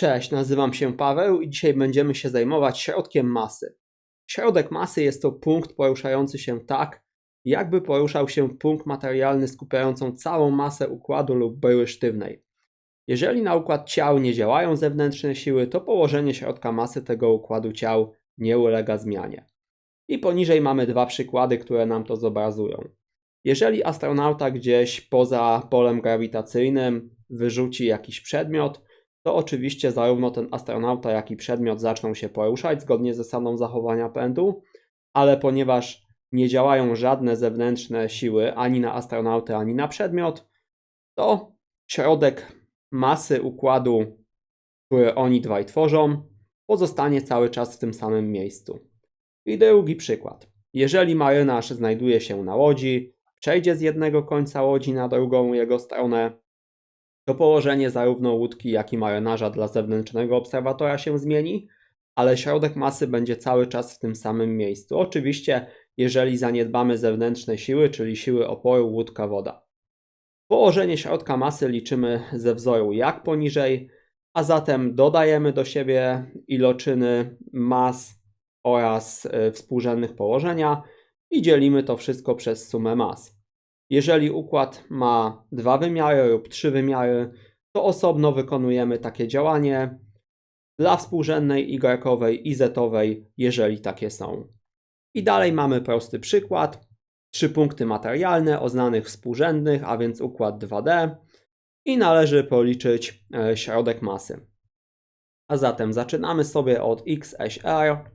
Cześć, nazywam się Paweł i dzisiaj będziemy się zajmować środkiem masy. Środek masy jest to punkt poruszający się tak, jakby poruszał się punkt materialny skupiającą całą masę układu lub bryły sztywnej. Jeżeli na układ ciał nie działają zewnętrzne siły, to położenie środka masy tego układu ciał nie ulega zmianie. I poniżej mamy dwa przykłady, które nam to zobrazują. Jeżeli astronauta gdzieś poza polem grawitacyjnym wyrzuci jakiś przedmiot, to oczywiście zarówno ten astronauta, jak i przedmiot zaczną się poruszać zgodnie z zasadą zachowania pędu, ale ponieważ nie działają żadne zewnętrzne siły ani na astronautę, ani na przedmiot, to środek masy układu, który oni dwaj tworzą, pozostanie cały czas w tym samym miejscu. I drugi przykład. Jeżeli marynarz znajduje się na łodzi, przejdzie z jednego końca łodzi na drugą jego stronę, to położenie zarówno łódki, jak i marynarza dla zewnętrznego obserwatora się zmieni, ale środek masy będzie cały czas w tym samym miejscu. Oczywiście, jeżeli zaniedbamy zewnętrzne siły, czyli siły oporu łódka woda. Położenie środka masy liczymy ze wzoru jak poniżej, a zatem dodajemy do siebie iloczyny mas oraz y, współrzędnych położenia i dzielimy to wszystko przez sumę mas. Jeżeli układ ma dwa wymiary lub trzy wymiary, to osobno wykonujemy takie działanie dla współrzędnej y i z, jeżeli takie są. I dalej mamy prosty przykład. Trzy punkty materialne o znanych współrzędnych, a więc układ 2D i należy policzyć e, środek masy. A zatem zaczynamy sobie od XSR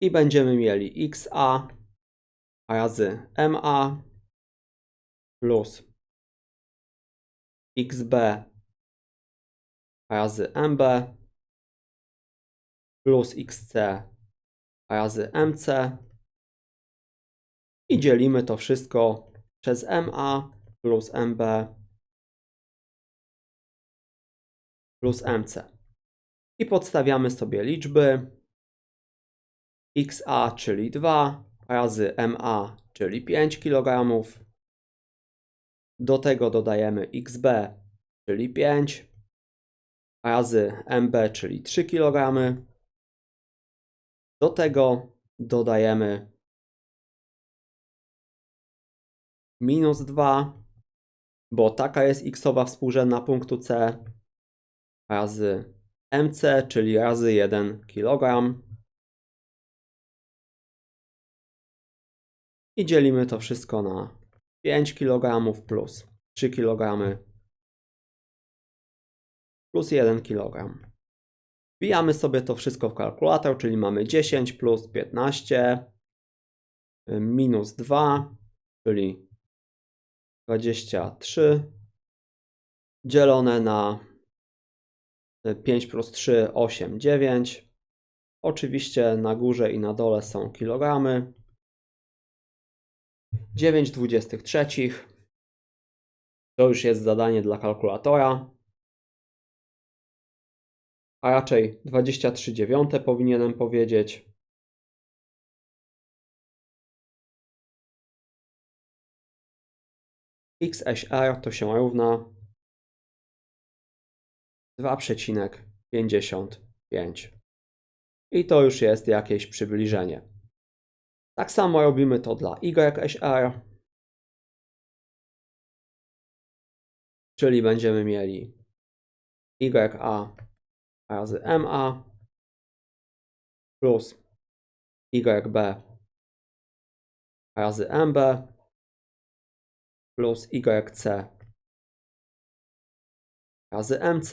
i będziemy mieli XA razy MA plus XB razy MB plus XC razy MC i dzielimy to wszystko przez MA plus MB plus MC. I podstawiamy sobie liczby XA, czyli 2, razy MA, czyli 5 kg. Do tego dodajemy XB, czyli 5, razy MB, czyli 3 kg. Do tego dodajemy minus 2, bo taka jest xowa współrzędna punktu C, razy MC, czyli razy 1 kg. I dzielimy to wszystko na 5 kg plus 3 kg plus 1 kg. Wbijamy sobie to wszystko w kalkulator, czyli mamy 10 plus 15 minus 2, czyli 23 dzielone na 5 plus 3, 8, 9. Oczywiście na górze i na dole są kilogramy. 9 23. To już jest zadanie dla kalkulatora. A raczej 23 dziewiąte powinienem powiedzieć. XSR to się równa 2,55. I to już jest jakieś przybliżenie. Tak samo robimy to dla YSR. Czyli będziemy mieli YA razy MA plus YB razy MB plus YC razy MC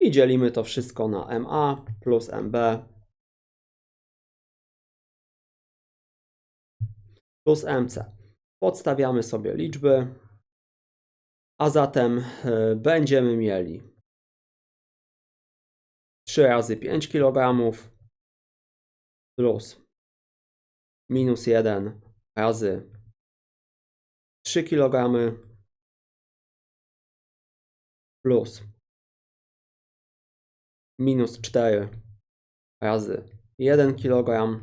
i dzielimy to wszystko na MA plus MB plus MC. Podstawiamy sobie liczby, a zatem e, będziemy mieli 3 razy 5 kg plus minus 1 razy 3 kg plus minus 4 razy 1 kg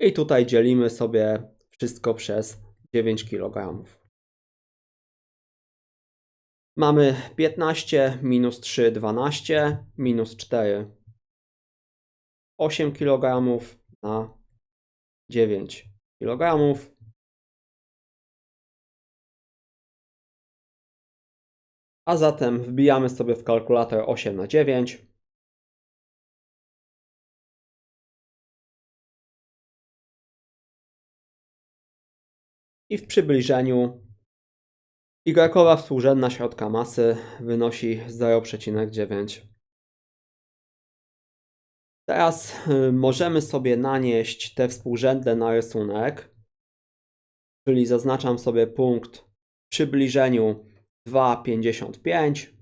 i tutaj dzielimy sobie wszystko przez 9 kg. Mamy 15 minus 3, 12, minus 4, 8 kg na 9 kg. A zatem wbijamy sobie w kalkulator 8 na 9. I w przybliżeniu Y współrzędna środka masy wynosi 0,9. Teraz y, możemy sobie nanieść te współrzędne na rysunek, czyli zaznaczam sobie punkt w przybliżeniu 2,55,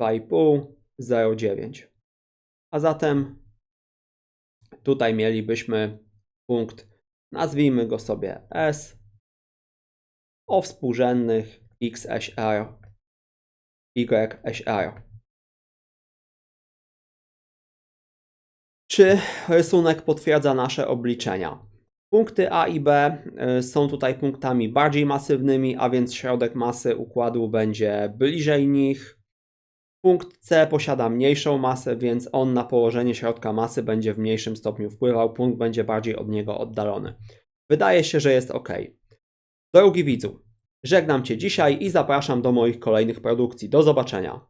2,5, 0,9. A zatem tutaj mielibyśmy punkt, nazwijmy go sobie S, o współrzędnych XSR, YSR. Czy rysunek potwierdza nasze obliczenia? Punkty A i B y, są tutaj punktami bardziej masywnymi, a więc środek masy układu będzie bliżej nich. Punkt C posiada mniejszą masę, więc on na położenie środka masy będzie w mniejszym stopniu wpływał. Punkt będzie bardziej od niego oddalony. Wydaje się, że jest ok. Drogi widzu, żegnam Cię dzisiaj i zapraszam do moich kolejnych produkcji. Do zobaczenia.